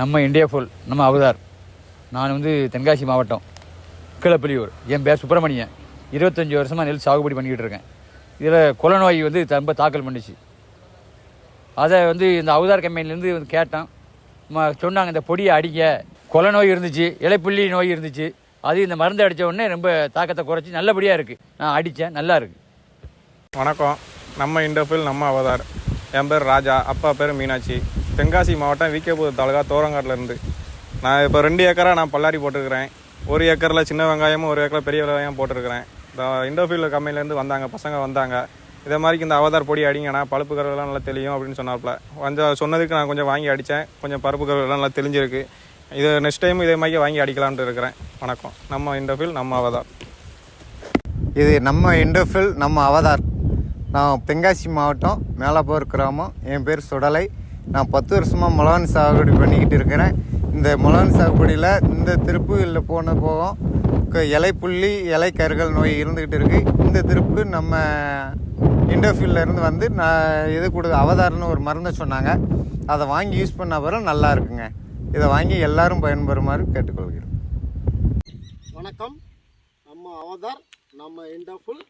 நம்ம India full நம்ம Avatar. நான் வந்து தென்காசி மாவட்டம் கிளப்பள்ளியூர் என் பேர் சுப்பிரமணியன். இருபத்தஞ்சி வருஷமாக நெல் சாகுபடி பண்ணிக்கிட்டு இருக்கேன். இதில் குலநோய் நோய் வந்து ரொம்ப தாக்கல் பண்ணிச்சு. அதை வந்து இந்த அவதார் கம்பெனிலேருந்து வந்து கேட்டான். சொன்னாங்க இந்த பொடியை அடிக்க. கொலை நோய் இருந்துச்சு இலைப்புள்ளி நோய் இருந்துச்சு. அது இந்த மருந்து அடித்த உடனே ரொம்ப தாக்கத்தை குறைச்சி நல்லபடியாக இருக்குது நான் அடித்தேன் நல்லா இருக்குது வணக்கம். நம்ம இண்டோஃபில் நம்ம அவதார். என் பேர் ராஜா அப்பா பேர் மீனாட்சி. தென்காசி மாவட்டம் விகேபுரம் தாலுகா தோரங்காட்டிலேருந்து. நான் இப்போ ரெண்டு ஏக்கராக நான் பல்லாரி போட்டிருக்கிறேன். ஒரு ஏக்கரில் சின்ன வெங்காயமும் ஒரு ஏக்கரில் பெரிய வெங்காயம் போட்டிருக்கிறேன். இந்த இண்டோஃபீல்டு கம்பெனிலேருந்து வந்தாங்க பசங்க வந்தாங்க. இதே மாதிரி இந்த அவதார் பொடி அடிங்கண்ணா பழுப்பு கருவெல்லாம் நல்லா தெளியும் அப்படின்னு சொன்னாப்புல. கொஞ்சம் சொன்னதுக்கு நான் கொஞ்சம் வாங்கி அடித்தேன் கொஞ்சம் பருப்பு கருவெல்லாம் நல்லா தெளிஞ்சிருக்கு. இது நெக்ஸ்ட் டைம் இதே மாதிரி வாங்கி அடிக்கலான்ட்டு இருக்கிறேன். வணக்கம். நம்ம இண்டோஃபில் நம்ம அவதார். இது நம்ம இண்டோஃபில் நம்ம அவதார். நான் தென்காசி மாவட்டம் மேலாப்பூர் கிராமம். என் பேர் சுடலை. நான் பத்து வருஷமாக முளவன் சாகுபடி பண்ணிக்கிட்டு இருக்கிறேன். இந்த முளவன் சாகுபடியில் இந்த திருப்பு இல்லை போன போகும் க- இலை புள்ளி இலை கருகல் நோய் இருந்துக்கிட்டு இருக்குது இந்த திருப்பு நம்ம இண்டோஃபில்ல இருந்து வந்து நான் இது கொடு அவதார்னு ஒரு மருந்தை சொன்னாங்க. அதை வாங்கி யூஸ் பண்ண பிறகு நல்லா இருக்குங்க. இதை வாங்கி எல்லாரும் பயன்பெறுமாறு கேட்டுக்கொள்கிறோம் வணக்கம். நம்ம அவதார் நம்ம இண்டோஃபுல்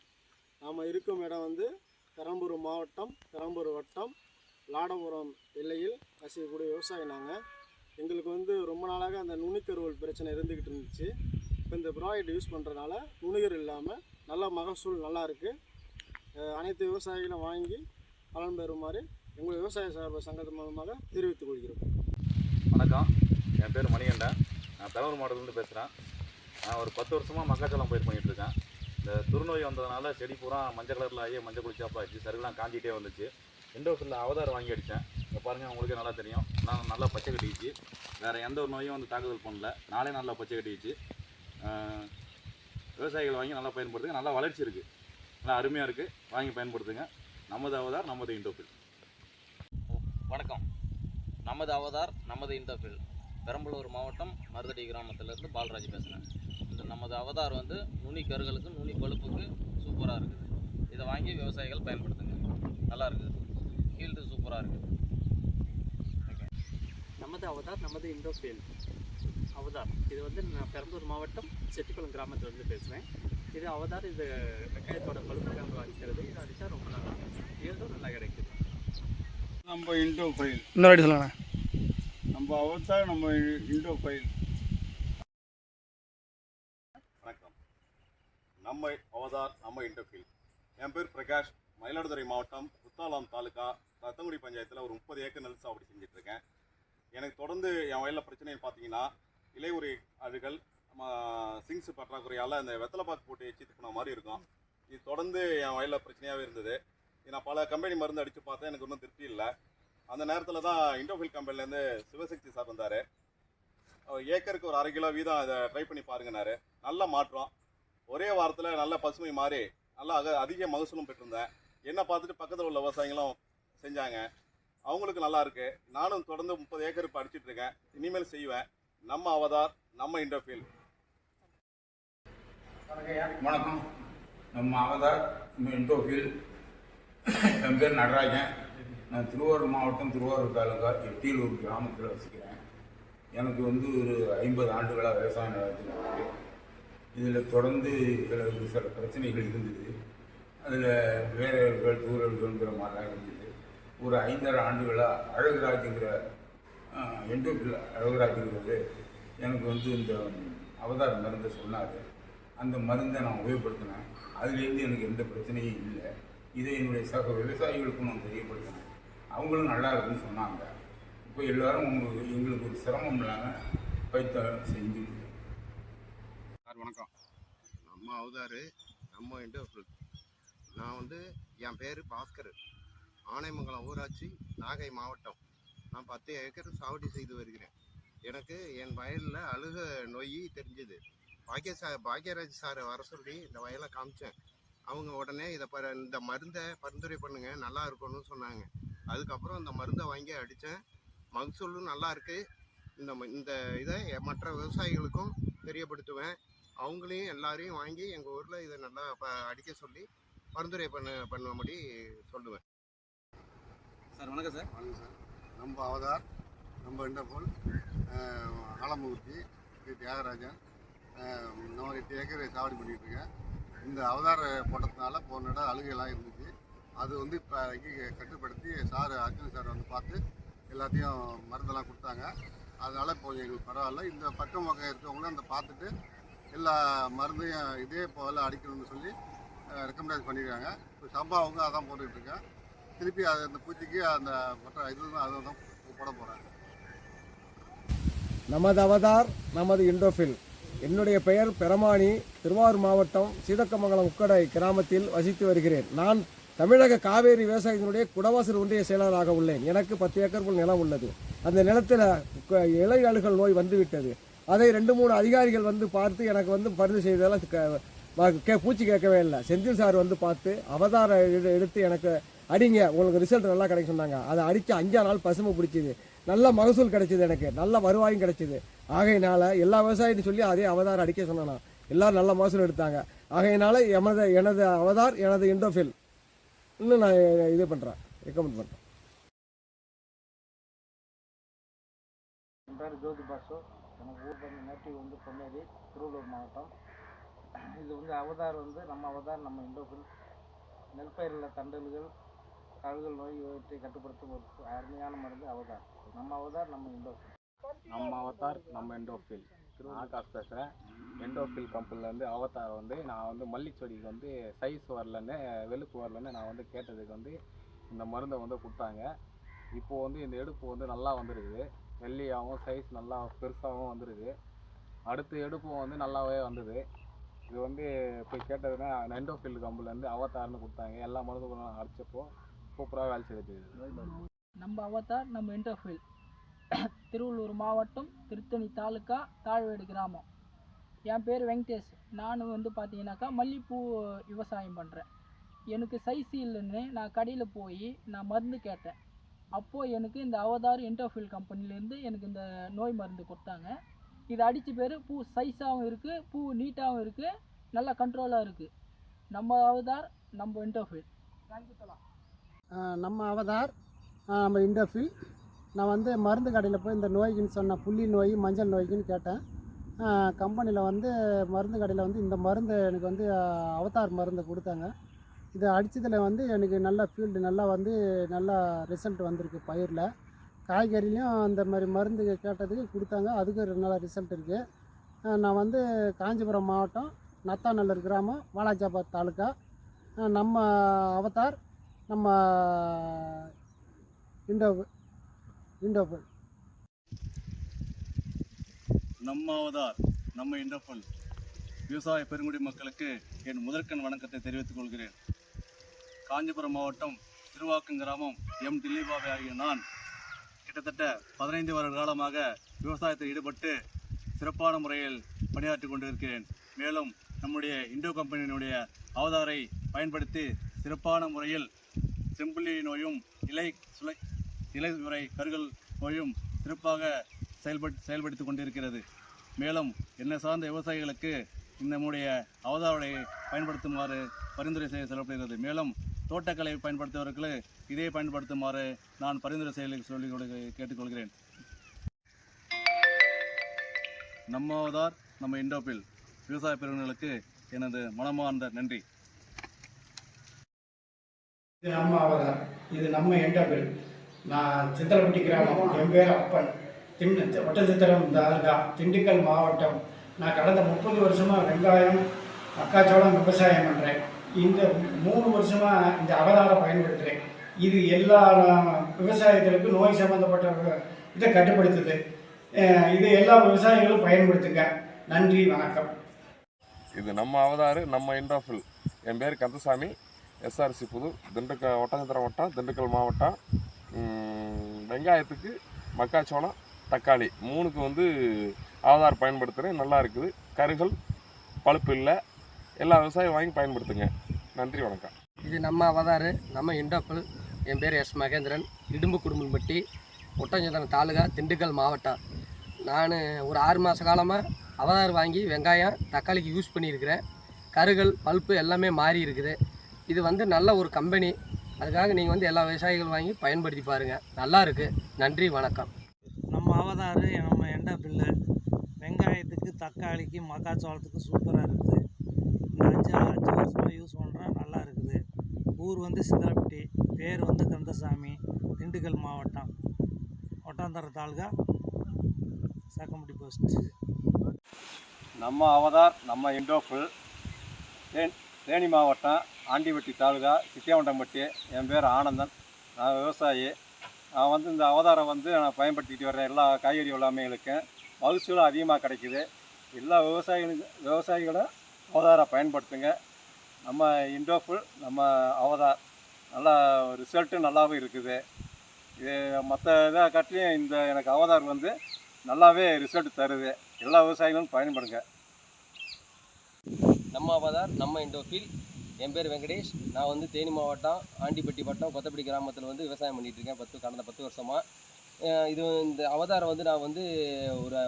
நம்ம இருக்கும் இடம் வந்து பெரம்பூர் மாவட்டம் பெரம்பூர் வட்டம். லாடபுரம் எல்லையில் வசிக்கக்கூடிய விவசாயி நாங்கள் எங்களுக்கு வந்து ரொம்ப நாளாக அந்த நுனிக்கருவல் பிரச்சனை இருந்துக்கிட்டு இருந்துச்சு. இப்போ இந்த ப்ராடக்ட் யூஸ் பண்ணுறதுனால நுனிகர் இல்லாமல் நல்ல மகசூல் நல்லா இருக்குது அனைத்து விவசாயிகளும் வாங்கி பலன் பெறுமாறு எங்கள் விவசாய சார்பு சங்கத்தின் மூலமாக தெரிவித்துக் கொள்கிறோம். வணக்கம். என் பேர் மணிகண்டன். நான் பெரம்பூர் மாவட்டத்துலேருந்து பேசுகிறேன் நான் ஒரு பத்து வருஷமாக மக்காச்சோளம் பயிர் பண்ணிகிட்ருக்கேன் இந்த துருநோய் வந்ததுனால செடி பூரா மஞ்சள் கலரில் ஆகி மஞ்சள் குளிச்சாப்பாச்சு ஆச்சு காஞ்சிகிட்டே காஞ்சிட்டே வந்துச்சு. இண்டோஃபில்ல அவதாரம் வாங்கி அடித்தேன் இங்கே பாருங்கள் உங்களுக்கே நல்லா தெரியும். நான் நல்லா பச்சை கட்டிக்கிச்சு. வேறு எந்த ஒரு நோயும் வந்து தாக்குதல் பண்ணல. நாளே நல்லா பச்சை கட்டிக்கிச்சு. விவசாயிகள் வாங்கி நல்லா பயன்படுத்துங்க. நல்லா வளர்ச்சி இருக்குது நல்லா அருமையாக இருக்குது வாங்கி பயன்படுத்துங்க. நமது அவதார் நமது இண்டோஃபில் வணக்கம். நமது அவதார் நமது இண்டோஃபில் பெரம்பலூர் மாவட்டம் மருதடி கிராமத்திலேருந்து பாலராஜ் பேசுகிறேன் இந்த நமது அவதார் வந்து நுனி கருகளுக்கு நுனி பழுப்புக்கு சூப்பராக இருக்குது. இதை வாங்கி விவசாயிகள் பயன்படுத்துங்க. நல்லா இருக்குது. ஹீல்டு சூப்பராக இருக்குது நமது அவதார் நமது இண்டோஃபேல் அவதார். இது வந்து நான் பெரம்பலூர் மாவட்டம் செட்டிக்குளம் கிராமத்துலேருந்து பேசுகிறேன் இது அவதார் இது வெங்காயத்தோட பழுப்பு காம்பு அடிக்கிறது. இது அடித்தா ரொம்ப நல்லா ஈல்டும் நல்லா கிடைக்குது. நம்ம இண்டோ ஃபைல் இன்னொரு சொல்லுங்கண்ணா நம்ம அவதார் நம்ம இண்டோ ஃபைல் வணக்கம். நம்ம அவதார் நம்ம இன்டர்ஃபீல் என் பேர் பிரகாஷ். மயிலாடுதுறை மாவட்டம் குத்தாலம் தாலுகா ரத்தங்குடி பஞ்சாயத்தில் ஒரு முப்பது ஏக்கர் நெல் சாகுபடி செஞ்சிட்ருக்கேன். எனக்கு தொடர்ந்து என் வயலில் பிரச்சனைன்னு பார்த்தீங்கன்னா இலையுறை அழுகல் சிங்ஸ் பற்றாக்குறையால் அந்த வெத்தலைப்பாக்கு போட்டு எச்சித்து போன மாதிரி இருக்கும். இது தொடர்ந்து என் வயலில் பிரச்சனையாகவே இருந்தது. இது நான் பல கம்பெனி மருந்து அடித்து பார்த்தேன் எனக்கு ஒன்றும் திருப்தி இல்லை. அந்த நேரத்தில் தான் இண்டோஃபில் கம்பெனிலேருந்து சிவசக்தி சார் வந்தார். அவர் ஏக்கருக்கு ஒரு அரை கிலோ வீதம் அதை ட்ரை பண்ணி பாருங்கனாரு நல்ல மாற்றம். ஒரே வாரத்தில் நல்ல பசுமை மாறி நல்லா அக அதிக மகசூலும் பெற்றிருந்தேன். என்ன பார்த்துட்டு பக்கத்தில் உள்ள விவசாயிகளும் செஞ்சாங்க. அவங்களுக்கு நல்லா இருக்கு. நானும் தொடர்ந்து முப்பது ஏக்கர் இப்போ இருக்கேன். இனிமேல் செய்வேன். நம்ம அவதார் நம்ம இண்டோஃபீல் வணக்கம். நம்ம அவதார் நம்ம இண்டோஃபீல் என் பேர் நடராஜன். நான் திருவாரூர் மாவட்டம் திருவாரூர் தாலுகா எட்டியலூர் கிராமத்தில் வசிக்கிறேன். எனக்கு வந்து ஒரு ஐம்பது ஆண்டுகளாக விவசாயம் நடந்துருக்கு இதில் தொடர்ந்து எனக்கு சில பிரச்சனைகள் இருந்தது. அதில் வேறவர்கள் தூரர்கள்ங்கிற மாதிரிலாம் இருந்தது. ஒரு ஐந்தாறு ஆண்டுகளாக அழகுராஜுங்கிற எண்டோபில் அழகுராஜுங்கிறது எனக்கு வந்து இந்த அவதார் மருந்தை சொன்னார். அந்த மருந்தை நான் உபயோகப்படுத்தினேன். அதுலேருந்து எனக்கு எந்த பிரச்சனையும் இல்லை. இதை என்னுடைய சக விவசாயிகளுக்கும் நான் தெரியப்படுத்தினேன். அவங்களும் நல்லா இருக்குன்னு சொன்னாங்க. இப்போ எல்லோரும் உங்களுக்கு எங்களுக்கு ஒரு சிரமம் இல்லாமல் பைத்த செஞ்சு சார் வணக்கம். நம்ம அவதாரு நம்ம இண்டோஃபில் நான் வந்து என் பேர் பாஸ்கர். ஆனைமங்கலம் ஊராட்சி நாகை மாவட்டம். நான் பத்து ஏக்கர் சாவடி செய்து வருகிறேன். எனக்கு என் வயலில் அழுக நோய் தெரிஞ்சுது. பாக்கிய சா பாக்கியராஜ் சாரை வர சொல்லி இந்த வயலை காமிச்சேன். அவங்க உடனே இதை ப இந்த மருந்தை பரிந்துரை பண்ணுங்கள் நல்லா இருக்கும்னு சொன்னாங்க. அதுக்கப்புறம் இந்த மருந்தை வாங்கி அடித்தேன். மகசூலும் நல்லா இருக்குது இந்த இந்த இதை மற்ற விவசாயிகளுக்கும் தெரியப்படுத்துவேன். அவங்களையும் எல்லாரையும் வாங்கி எங்கள் ஊரில் இதை நல்லா ப அடிக்க சொல்லி பரிந்துரை பண்ண பண்ணும்படி சொல்லுவேன். சார் வணக்கம் சார். வணக்கம் சார். நம்ம அவதார் நம்ம இண்டபோல் ஆலமூர்த்தி கே தியாகராஜன். நான் ஒரு எட்டு ஏக்கர் சாவடி பண்ணிட்டு இருக்கேன் இந்த அவதார போட்டதுனால போன இடம் அழுகையெல்லாம் இருந்துச்சு. அது வந்து இப்போ இங்கே கட்டுப்படுத்தி சார் அர்ஜுன் சார் வந்து பார்த்து எல்லாத்தையும் மருந்தெல்லாம் கொடுத்தாங்க. அதனால் இப்போ எங்களுக்கு பரவாயில்ல. இந்த பக்கம் பக்கம் இருக்கவங்களும் அந்த பார்த்துட்டு எல்லா மருந்தையும் இதே போல் அடிக்கணும்னு சொல்லி ரெக்கமெண்டேஷன் பண்ணியிருக்காங்க. இப்போ சம்பாவுங்க அதான் போட்டுக்கிட்டு இருக்கேன் திருப்பி அது அந்த பூச்சிக்கு அந்த மற்ற இது தான் அதை தான் போட போகிறாங்க நமது அவதார் நமது இண்டோஃபில். என்னுடைய பெயர் பெரமானி திருவாரூர் மாவட்டம் சீதக்கமங்கலம் உக்கடை கிராமத்தில் வசித்து வருகிறேன். நான் தமிழக காவேரி விவசாயத்தினுடைய குடவாசல் ஒன்றிய செயலாளராக உள்ளேன். எனக்கு பத்து ஏக்கர் போல் நிலம் உள்ளது. அந்த நிலத்தில் க- இலை அழுகல் நோய் வந்துவிட்டது. அதை ரெண்டு மூணு அதிகாரிகள் வந்து பார்த்து எனக்கு வந்து பரிந்து செய்ததெல்லாம் கே பூச்சி கேட்கவே இல்லை. செந்தில் சார் வந்து பார்த்து அவதாரம் எடு- எடுத்து எனக்கு அடிங்க உங்களுக்கு ரிசல்ட் நல்லா கிடைக்கும் சொன்னாங்க. அதை அடித்து அஞ்சா நாள் பசுமை பிடிச்சிது. நல்ல மகசூல் கிடைச்சிது எனக்கு. நல்ல வருவாயும் கிடைச்சிது. ஆகையினால எல்லா விவசாயின்னு சொல்லி அதே அவதார் அடிக்க சொன்னானா. எல்லாரும் நல்ல மகசூல் எடுத்தாங்க. ஆகையினால எமது எனது அவதார் எனது இண்டோஃபில் இன்னும் நான் இது பண்ணுறேன் ரெக்கமெண்ட் பண்ணுறேன் பேர் ஜோதி பாசு எனக்கு ஊர் வந்து நேட்டிவ் வந்து பொன்னேரி திருவள்ளூர் மாவட்டம். இது வந்து அவதார் வந்து நம்ம அவதார் நம்ம இண்டோஃபில் நெற்பயிரில் தண்டல்கள் கழுகல் நோய் இவற்றை கட்டுப்படுத்தும் ஒரு அருமையான மருந்து அவதார். நம்ம அவதார் நம்ம இண்டோஃபில் நம்ம அவதார் நம்ம எண்டோஃபில் ஆகாஷ் பேசுகிறேன் எண்டோஃபில் கம்பெனிலேருந்து அவதார் வந்து நான் வந்து மல்லி செடிக்கு வந்து சைஸ் வரலன்னு வெளுப்பு வரலன்னு நான் வந்து கேட்டதுக்கு வந்து இந்த மருந்தை வந்து கொடுத்தாங்க. இப்போது வந்து இந்த எடுப்பு வந்து நல்லா வந்துருக்குது. வெள்ளியாகவும் சைஸ் நல்லா பெருசாகவும் வந்துருக்கு அடுத்த எடுப்பும் வந்து நல்லாவே வந்தது. இது வந்து இப்போ கேட்டதுன்னா எண்டோஃபில் கம்பெனிலேருந்து அவதார்னு கொடுத்தாங்க. எல்லா மருந்துகளும் அடிச்சப்போ சூப்பராக வேலை செய்யுது நம்ம அவதார் நம்ம இன்டர்ஃபீல் திருவள்ளூர் மாவட்டம் திருத்தணி தாலுக்கா தாழ்வேடு கிராமம். என் பேர் வெங்கடேஷ். நான் வந்து பார்த்தீங்கன்னாக்கா மல்லிப்பூ விவசாயம் பண்ணுறேன் எனக்கு சைஸ் இல்லைன்னு நான் கடையில் போய் நான் மருந்து கேட்டேன். அப்போது எனக்கு இந்த அவதார் இன்டர்ஃபீல் கம்பெனிலேருந்து எனக்கு இந்த நோய் மருந்து கொடுத்தாங்க. இது அடித்த பேர் பூ சைஸாகவும் இருக்குது பூ நீட்டாகவும் இருக்குது நல்லா கண்ட்ரோலாக இருக்குது நம்ம அவதார் நம்ம இன்டர்ஃபீல் தேங்க்யூ தலா நம்ம அவதார் நம்ம இண்டோஃபில் நான் வந்து மருந்து கடையில் போய் இந்த நோய்க்குன்னு சொன்ன புள்ளி நோய் மஞ்சள் நோய்க்குன்னு கேட்டேன். கம்பெனியில் வந்து மருந்து கடையில் வந்து இந்த மருந்து எனக்கு வந்து அவதார் மருந்து கொடுத்தாங்க. இதை அடித்ததில் வந்து எனக்கு நல்ல ஃபீல்டு நல்லா வந்து நல்லா ரிசல்ட் வந்திருக்கு பயிரில். காய்கறிலையும் அந்த மாதிரி மருந்து கேட்டதுக்கு கொடுத்தாங்க. அதுக்கு ஒரு நல்ல ரிசல்ட் இருக்குது நான் வந்து காஞ்சிபுரம் மாவட்டம் நத்தாநல்லூர் கிராமம் வாலாஜாபாத் தாலுக்கா. நம்ம அவதார் நம்ம இண்டோ இண்டோஃபில் நம்ம அவதார் நம்ம இண்டோஃபல் விவசாய பெருங்குடி மக்களுக்கு என் முதற்கண் வணக்கத்தை தெரிவித்துக் கொள்கிறேன். காஞ்சிபுரம் மாவட்டம் திருவாக்கம் கிராமம் எம். திலீபாபு ஆகிய நான் கிட்டத்தட்ட பதினைந்து வருட காலமாக விவசாயத்தில் ஈடுபட்டு சிறப்பான முறையில் பணியாற்றி கொண்டிருக்கிறேன். மேலும் நம்முடைய இண்டோ கம்பெனியினுடைய அவதாரை பயன்படுத்தி சிறப்பான முறையில் செம்புள்ளி நோயும் இலை சுளை இலை உரை கருகல் நோயும் சிறப்பாக செயல்பட் செயல்படுத்தி கொண்டிருக்கிறது. மேலும் என்னை சார்ந்த விவசாயிகளுக்கு இந்த நம்முடைய அவதாரை பயன்படுத்துமாறு பரிந்துரை செய்ய சொல்லப்படுகிறது. மேலும் தோட்டக்கலை பயன்படுத்துவர்களுக்கு இதே பயன்படுத்துமாறு நான் பரிந்துரை செயலில் சொல்லி கேட்டுக்கொள்கிறேன். நம்ம அவதார் நம்ம இண்டோப்பில் விவசாய பிரிவினர்களுக்கு எனது மனமார்ந்த நன்றி. இது நம்ம அவதார் இது நம்ம எண்டபிள். நான் சித்தலப்பட்டி கிராமம். என் பேர் அப்பன். திண்டு ஒட்டச்சித்திரம் தாலுகா திண்டுக்கல் மாவட்டம். நான் கடந்த முப்பது வருஷமாக வெங்காயம் மக்காச்சோளம் விவசாயம் பண்ணுறேன் இந்த மூணு வருஷமாக இந்த அவதாரை பயன்படுத்துகிறேன் இது எல்லா விவசாயத்திற்கும் நோய் சம்மந்தப்பட்ட இதை கட்டுப்படுத்துது. இது எல்லா விவசாயிகளும் பயன்படுத்துங்க. நன்றி வணக்கம். இது நம்ம அவதாறு நம்ம இண்டோஃபில் என் பேர் கந்தசாமி. எஸ்ஆர்சி புது திண்டுக்கல் ஒட்டஞ்சத்திரம் வட்டம் திண்டுக்கல் மாவட்டம் வெங்காயத்துக்கு மக்காச்சோளம் தக்காளி. மூணுக்கு வந்து அவதார் பயன்படுத்துகிறேன் நல்லா இருக்குது. கருகல் பழுப்பு இல்லை. எல்லா விவசாயம் வாங்கி பயன்படுத்துங்க. நன்றி வணக்கம். இது நம்ம அவதார் நம்ம இண்டோப்பல் என் பேர் எஸ் மகேந்திரன். இடும்பு குடும்பம்பட்டி ஒட்டஞ்சத்திரம் தாலுகா திண்டுக்கல் மாவட்டம். நான் ஒரு ஆறு மாத காலமாக அவதார் வாங்கி வெங்காயம் தக்காளிக்கு யூஸ் பண்ணியிருக்கிறேன். கருகள் பல்ப்பு எல்லாமே மாறி இருக்குது இது வந்து நல்ல ஒரு கம்பெனி அதுக்காக நீங்கள் வந்து எல்லா விவசாயிகளும் வாங்கி பயன்படுத்தி பாருங்கள் நல்லா இருக்குது நன்றி வணக்கம். நம்ம அவதாரு நம்ம எண்ட தக்காளிக்கு மக்காச்சோளத்துக்கு சூப்பராக இருக்குது. இந்த அஞ்சு அஞ்சு வருஷமாக யூஸ் பண்ணுறேன் நல்லா இருக்குது. ஊர் வந்து சிந்தலப்பட்டி பேர் வந்து கந்தசாமி திண்டுக்கல் மாவட்டம் ஒட்டாந்தர தாலுகா சக்கம்பட்டி போஸ்ட் நம்ம அவதார் நம்ம இண்டோஃபுல் தேனி மாவட்டம் ஆண்டிபட்டி தாலுகா சித்தியாவண்டம்பட்டி என் பேர் ஆனந்தன். நான் விவசாயி. நான் வந்து இந்த அவதாரம் வந்து நான் பயன்படுத்திக்கிட்டு வர்றேன் எல்லா காய்கறி எல்லாமைகளுக்கும் மகசூலும் அதிகமாக கிடைக்குது. எல்லா விவசாயிகளுக்கு விவசாயிகளும் அவதாரம் பயன்படுத்துங்க. நம்ம இண்டோஃபுல் நம்ம அவதார் நல்லா ரிசல்ட்டு நல்லாவும் இருக்குது. இது மற்ற இதை காட்டிலையும் இந்த எனக்கு அவதார் வந்து நல்லாவே ரிசல்ட் தருது. எல்லா விவசாயிகளும் பயன்படுங்க. நம்ம அவதார் நம்ம இண்டோஃபில் என் பேர் வெங்கடேஷ். நான் வந்து தேனி மாவட்டம் ஆண்டிப்பட்டி வட்டம் கொத்தப்பட்டி கிராமத்தில் வந்து விவசாயம் பண்ணிகிட்டு இருக்கேன். பத்து கடந்த பத்து வருஷமாக இது இந்த அவதாரம் வந்து நான் வந்து ஒரு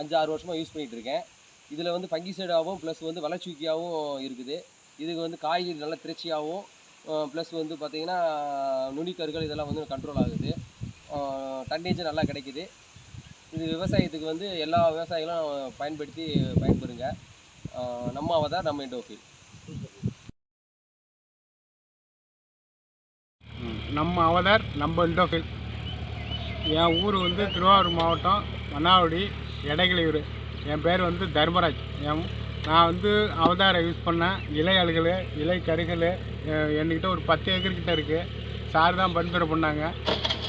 அஞ்சு ஆறு வருஷமாக யூஸ் பண்ணிகிட்டு இருக்கேன். இதில் வந்து பங்கிசைடாகவும் ப்ளஸ் வந்து வளர்ச்சிக்காகவும் இருக்குது. இதுக்கு வந்து காய்கறி நல்ல திரட்சியாகவும் ப்ளஸ் வந்து பார்த்திங்கன்னா நுனிக்கருகள் இதெல்லாம் வந்து கண்ட்ரோல் ஆகுது. டன்னேஜ் நல்லா கிடைக்குது. இது விவசாயத்துக்கு வந்து எல்லா விவசாயிகளும் பயன்படுத்தி பயன்பெறுங்க. நம்ம அவதார் நம்ம இண்டோஃபில் நம்ம அவதார் நம்ம இண்டோஃபில். என் ஊர் வந்து திருவாரூர் மாவட்டம் மன்னாவடி எடைகளியூர். என் பேர் வந்து தர்மராஜ். என் நான் வந்து அவதாரை யூஸ் பண்ணேன். இலை அழுகல் இலை கருகல் என்கிட்ட ஒரு பத்து ஏக்கர்கிட்ட இருக்குது சார் தான் பரிந்துரை பண்ணாங்க.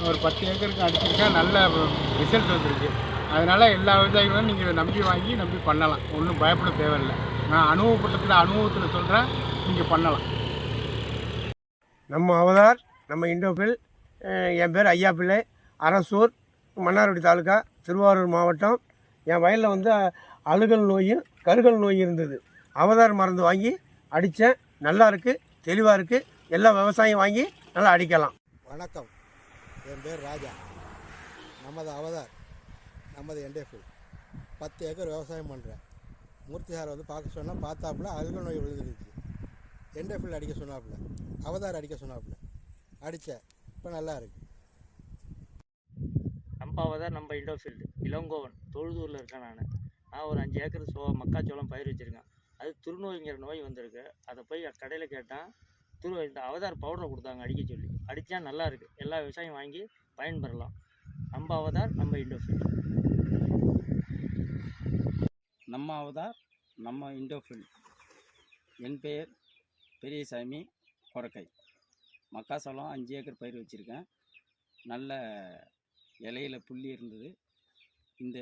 ஒரு பத்து ஏக்கருக்கு அடிச்சிருக்கேன் நல்ல ரிசல்ட் வந்துருக்கு. அதனால் எல்லா விவசாயிகளும் நீங்கள் இதை நம்பி வாங்கி நம்பி பண்ணலாம். ஒன்றும் பயப்பட தேவையில்லை. நான் அனுபவப்பட்டத்தில் அனுபவத்தில் சொல்கிறேன் நீங்கள் பண்ணலாம். நம்ம அவதார் நம்ம இண்டோபில் என் பேர் ஐயா பிள்ளை அரசூர் மன்னார்குடி தாலுக்கா திருவாரூர் மாவட்டம். என் வயலில் வந்து அழுகல் நோயும் கருகல் நோய் இருந்தது. அவதார் மருந்து வாங்கி அடித்தேன். நல்லா இருக்குது தெளிவாக இருக்குது எல்லா விவசாயம் வாங்கி நல்லா அடிக்கலாம். வணக்கம். என் பேர் ராஜா. நமது அவதார் நமது என்டேஃபில் பத்து ஏக்கர் விவசாயம் பண்ணுறேன் மூர்த்தி சார் வந்து பார்க்க சொன்னால் பார்த்தாப்புல அழுகல் நோய் விழுந்துருச்சு. என்டேஃபில் அடிக்க சொன்னாப்புல. அவதார் அடிக்க சொன்னாப்புல. அடித்தேன் இப்போ நல்லா இருக்கு. நம்ம அவதார் நம்ம இண்டோஃபீல்டு இளங்கோவன் தொழுதூரில் இருக்கேன் நான். நான் ஒரு அஞ்சு ஏக்கர் சோ மக்காச்சோளம் பயிர் வச்சுருக்கேன். அது துருநோய்ங்கிற நோய் வந்திருக்கு. அதை போய் கடையில் கேட்டால் துரு இந்த அவதார் பவுடரை கொடுத்தாங்க அடிக்க சொல்லி. அடித்தா நல்லா இருக்குது எல்லா விவசாயம் வாங்கி பயன்பெறலாம். நம்ம அவதார் நம்ம இண்டோஃபீல்டு நம்ம அவதார் நம்ம இண்டோஃபில் என் பெயர் பெரியசாமி கொரக்கை. மக்காசோளம் அஞ்சு ஏக்கர் பயிர் வச்சுருக்கேன். நல்ல இலையில புள்ளி இருந்தது. இந்த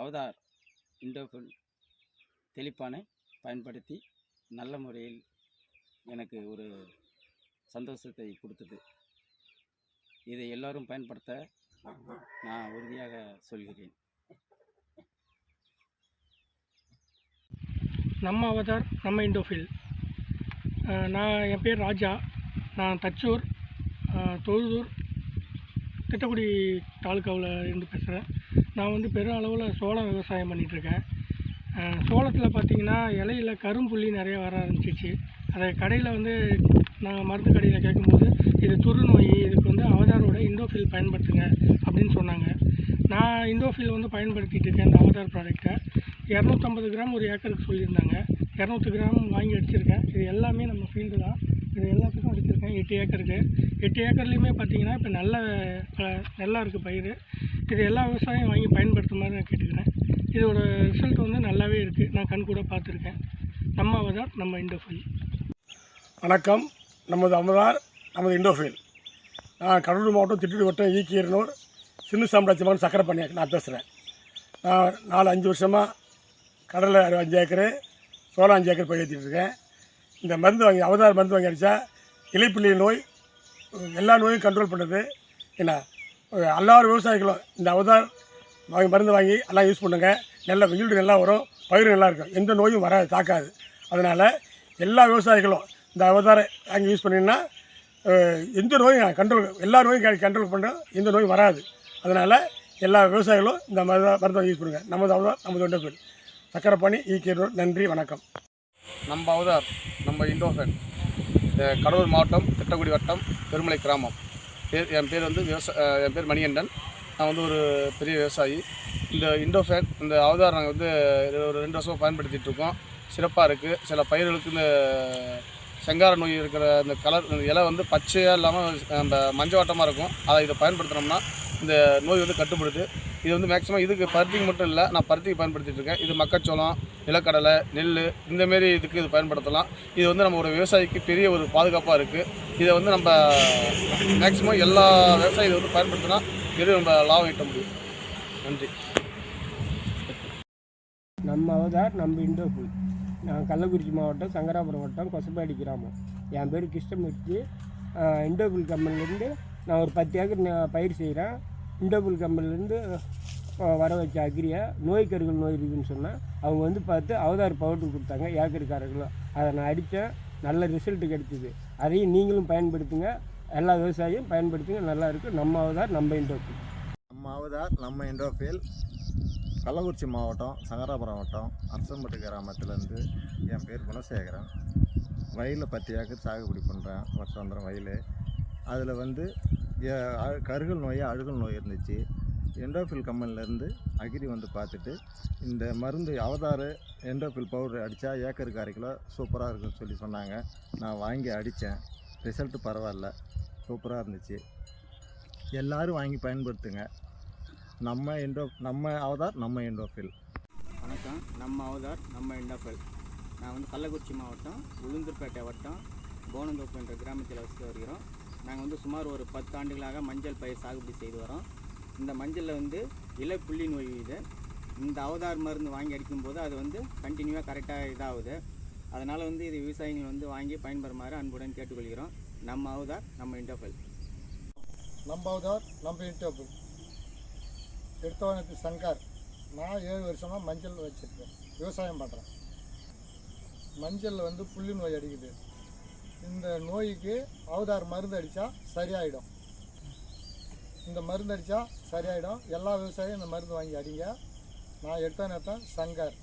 அவதார் இண்டோஃபில் தெளிப்பானை பயன்படுத்தி நல்ல முறையில் எனக்கு ஒரு சந்தோஷத்தை கொடுத்தது. இதை எல்லோரும் பயன்படுத்த நான் உறுதியாக சொல்கிறேன். நம்ம அவதார் நம்ம இண்டோஃபில். நான் என் பேர் ராஜா. நான் தச்சூர் தொழுதூர் திட்டக்குடி தாலுக்காவில் இருந்து பேசுகிறேன் நான் வந்து பெரும் அளவில் சோளம் விவசாயம் பண்ணிகிட்ருக்கேன் சோளத்தில் பார்த்தீங்கன்னா இலையில கரும்புள்ளி நிறைய வர ஆரம்பிச்சிச்சு. அதை கடையில் வந்து நான் மருந்து கடையில் கேட்கும்போது இது துரு நோய் இதுக்கு வந்து அவதாரோட இண்டோஃபில் பயன்படுத்துங்க அப்படின்னு சொன்னாங்க. நான் இண்டோஃபில் வந்து பயன்படுத்திகிட்டு இருக்கேன் இந்த அவதார் ப்ராடக்ட்டை இரநூத்தம்பது கிராம் ஒரு ஏக்கருக்கு சொல்லியிருந்தாங்க. இரநூத்து கிராம் வாங்கி அடிச்சிருக்கேன். இது எல்லாமே நம்ம ஃபீல்டு தான். இது எல்லாத்துக்கும் வச்சுருக்கேன். எட்டு ஏக்கருக்கு. எட்டு ஏக்கர்லேயுமே பார்த்தீங்கன்னா இப்போ நல்ல நல்லா இருக்குது பயிர். இது எல்லா விவசாயம் வாங்கி பயன்படுத்துமாறு நான் கேட்டுக்கிறேன். இதோட ரிசல்ட் வந்து நல்லாவே இருக்குது நான் கண் கூட பார்த்துருக்கேன் நம்ம அவதார் நம்ம இண்டோஃபில் வணக்கம். நமது அமதார் நமது இண்டோஃபீல் நான் கடலூர் மாவட்டம் திட்டூர் வட்டம் ஈக்கியர்னூர் சின்ன சாம்ராஜ்யமான சக்கரை பண்ணி நான் பேசுகிறேன் நான் நாலு அஞ்சு வருஷமாக கடலை அஞ்சு ஏக்கரு சோளம் அஞ்சு ஏக்கர் பயிர் வச்சுட்டுருக்கேன் இந்த மருந்து வாங்கி அவதார் மருந்து வாங்கி அடித்தா இலைப்பிள்ளை நோய் எல்லா நோயும் கண்ட்ரோல் பண்ணுது. என்ன எல்லாரும் விவசாயிகளும் இந்த அவதார் வாங்கி மருந்து வாங்கி எல்லாம் யூஸ் பண்ணுங்க. நல்ல ஈல்டு நல்லா வரும் பயிர் நல்லா இருக்கும். எந்த நோயும் வராது தாக்காது. அதனால் எல்லா விவசாயிகளும் இந்த அவதாரை வாங்கி யூஸ் பண்ணிங்கன்னா எந்த நோயும் கண்ட்ரோல் எல்லா நோயும் கண்ட்ரோல் பண்ணுறோம் எந்த நோயும் வராது. அதனால் எல்லா விவசாயிகளும் இந்த மருந்து மருந்தை யூஸ் பண்ணுங்கள் நமது அவதார் நமது ஒன்றல் சக்கரை பண்ணி ஈக்கீரூர் நன்றி வணக்கம். நம்ம அவதார் நம்ம இண்டோஃபன் கடலூர் மாவட்டம் திட்டக்குடி வட்டம் பெருமலை கிராமம். பேர் என் பேர் வந்து விவசாய என் பேர் மணிகண்டன். நான் வந்து ஒரு பெரிய விவசாயி. இந்த இண்டோஃபேன் இந்த அவதார் நாங்கள் வந்து ஒரு ரெண்டு வருஷமாக பயன்படுத்திட்டு இருக்கோம். சிறப்பாக இருக்குது சில பயிர்களுக்கு இந்த செங்கார நோய் இருக்கிற இந்த கலர் இந்த இலை வந்து பச்சையாக இல்லாமல் அந்த மஞ்சள் வட்டமாக இருக்கும். அதை இதை பயன்படுத்தினோம்னா இந்த நோய் வந்து கட்டுப்படுது. இது வந்து மேக்ஸிமம் இதுக்கு பருத்திக்கு மட்டும் இல்லை நான் பருத்திக்கு பயன்படுத்திட்டு இருக்கேன். இது மக்காச்சோளம் நிலக்கடலை நெல் இந்தமாரி இதுக்கு இது பயன்படுத்தலாம். இது வந்து நம்ம ஒரு விவசாயிக்கு பெரிய ஒரு பாதுகாப்பாக இருக்குது இதை வந்து நம்ம மேக்ஸிமம் எல்லா விவசாயி இதை வந்து பயன்படுத்தினா பெரிய நம்ம லாபம் ஈட்ட முடியும். நன்றி. நம்ம அவதார் நம்ம இண்டோபுல் நான் கள்ளக்குறிச்சி மாவட்டம் சங்கராபுரம் வட்டம் கொசப்பாடி கிராமம். என் பேர் கிருஷ்ணமூர்த்தி. இண்டோபுல் கம்பெனிலேருந்து நான் ஒரு பத்து ஏக்கர் பயிர் செய்கிறேன் இண்டபுல் கம்பெனிலேருந்து வர வச்ச அக்ரியை நோய்க்கருகள் நோய் இருக்குதுன்னு சொன்னால் அவங்க வந்து பார்த்து அவதார் பவுடர் கொடுத்தாங்க ஏக்கருக்காரர்களும் அதை நான் அடித்தேன் நல்ல ரிசல்ட் கிடைச்சிது. அதையும் நீங்களும் பயன்படுத்துங்க எல்லா விவசாயியும் பயன்படுத்துங்க நல்லா இருக்கும். நம்ம அவதார் நம்ம இண்டோபுல் நம்ம அவதார் நம்ம இண்டோஃபீல் கள்ளக்குறிச்சி மாவட்டம் சங்கராபுரம் வட்டம் அரசம்பட்டு கிராமத்துலேருந்து என் பேர் குணசேகரன். வயலில் பத்து ஏக்கர் சாகுபடி பண்ணுறேன் வருஷாந்திரம் வயல். அதில் வந்து எ- கருகல் நோய் அழுகல் நோய் இருந்துச்சு. எண்டோஃபில் கம்பெனிலேருந்து அகிரி வந்து பார்த்துட்டு இந்த மருந்து அவதாறு எண்டோஃபில் பவுடர் அடித்தா ஏக்கருக்கு அரை கிலோ சூப்பராக இருக்குன்னு சொல்லி சொன்னாங்க. நான் வாங்கி அடித்தேன் ரிசல்ட்டு பரவாயில்ல. சூப்பராக இருந்துச்சு. எல்லோரும் வாங்கி பயன்படுத்துங்க. நம்ம எண்டோ நம்ம அவதார் நம்ம எண்டோஃபில். வணக்கம். நம்ம அவதார் நம்ம எண்டோஃபில். நான் வந்து கள்ளக்குறிச்சி மாவட்டம் உளுந்தூர்பேட்டை வட்டம் போனந்தோப்பு என்ற கிராமத்தில் வசித்து வருகிறோம். நாங்கள் வந்து சுமார் ஒரு பத்து ஆண்டுகளாக மஞ்சள் பயிர் சாகுபடி செய்து வரோம். இந்த மஞ்சளில் வந்து இலை புள்ளி நோய் இது. இந்த அவதார் மருந்து வாங்கி அடிக்கும்போது அது வந்து கண்டினியூவாக கரெக்டாக இதாகுது. அதனால் வந்து இது விவசாயிகள் வந்து வாங்கி பயன்பெறுமாறு அன்புடன் கேட்டுக்கொள்கிறோம். நம்ம அவதார் நம்ம இண்டஃபல் நம்ம அவதார் நம்ம இன்டோப்பு எடுத்தவனுக்கு சங்கர் நான் ஏழு வருஷமாக மஞ்சள் வச்சுருக்கேன். விவசாயம் பண்ணுறேன் மஞ்சளில் வந்து புள்ளி நோய் அடிக்குது. இந்த நோய்க்கு அவதார் மருந்து அடித்தா சரியாயிடும். இந்த மருந்து அடித்தா சரியாயிடும். எல்லா விவசாயியும் இந்த மருந்து வாங்கி அடிங்க நான் எடுத்தவனே தான் சங்கர்.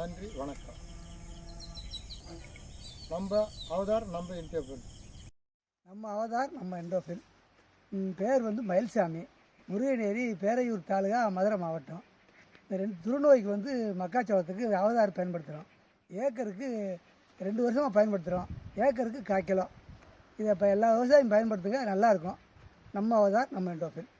நன்றி வணக்கம். நம்ம அவதார் நம்ம இன்டோஃபில் நம்ம அவதார் நம்ம இன்டோஃபில் பேர் வந்து மயில்சாமி. முருகனேரி பேரையூர் தாலுகா மதுரை மாவட்டம். இந்த ரெண்டு துருநோய்க்கு வந்து மக்காச்சோளத்துக்கு அவதார் பயன்படுத்துகிறோம் ஏக்கருக்கு ரெண்டு வருஷமாக பயன்படுத்துகிறோம் ஏக்கருக்கு காய்க்கலாம் இதை இப்போ எல்லா விவசாயம் பயன்படுத்துங்க நல்லாயிருக்கும் நம்ம அவதார் நம்ம எண்டோஃபில்